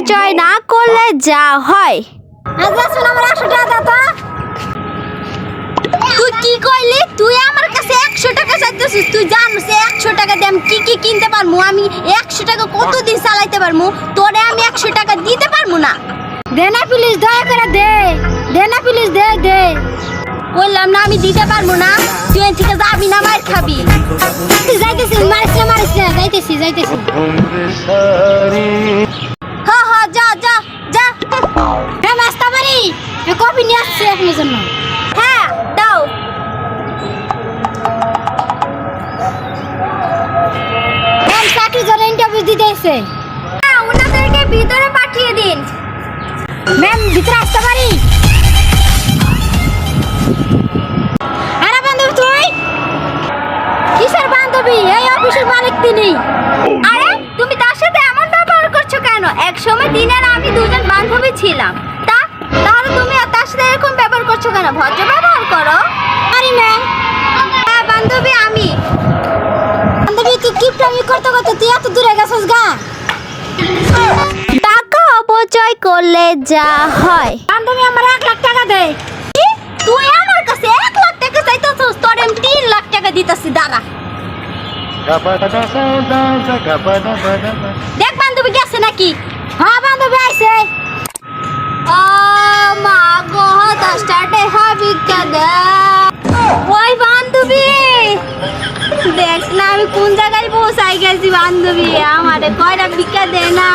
অপচয় না করলে যা হয়। আচ্ছা তুই কি কইলি? তুই আমার কাছে একশো টাকা চাইতেছিস। তুই জানিস একশো টাকা দিয়ে আমি কি কি কিনতে পারব? আমি একশো টাকা কতদিন চালাইতে পারব? তোরে আমি একশো টাকা দিতে পারব না। দে না প্লিজ দয়া করে দে। দে না প্লিজ দে দে। বললাম না আমি দিতে পারব না। তুই এখান থেকে যাবি না মার খাবি। তুই যাইতেছি মারিস না মারিস না। যাইতেছি যাইতেছি। কফি নিয়ে আসছি আপনার জন্য। হ্যাঁ দাও। চাকরির জন্য ইন্টারভিউ দিতে এসে হ্যাঁ ওনাদেরকে ভিতরে পাঠিয়ে দিন। ম্যাম, ভিতরে আসতে পারি? আরে বান্ধবী, তুই? কিসের বান্ধবী? এই অফিসের মালিক তিনি। আরে, তুমি তার সাথে এমন ব্যবহার করছ কেন? এক সময় দিনের আমি দুজন বান্ধবী ছিলাম। তাহলে তুমি আর তার সাথে এরকম ব্যবহার করছ কেন? ভদ্র ব্যবহার করো। আরে ম্যাম হ্যাঁ বান্ধবী আমি। বান্ধবী তুই কিপটামি করতে করতে তুই এত দূরে গেছিস গা? টাকা অপচয় করলে যা হয়। বান্ধবী আমার এক লাখ টাকা দে। তুই আমার কাছে এক লাখ টাকা চাইতেছিস তোর আমি তিন লাখ টাকা দিতেছি দাঁড়া। দেখ বান্ধবী গেছে নাকি? পৌঁছাই গেছি বান্ধবী আমার কয়টা ভিক্ষা দেয় না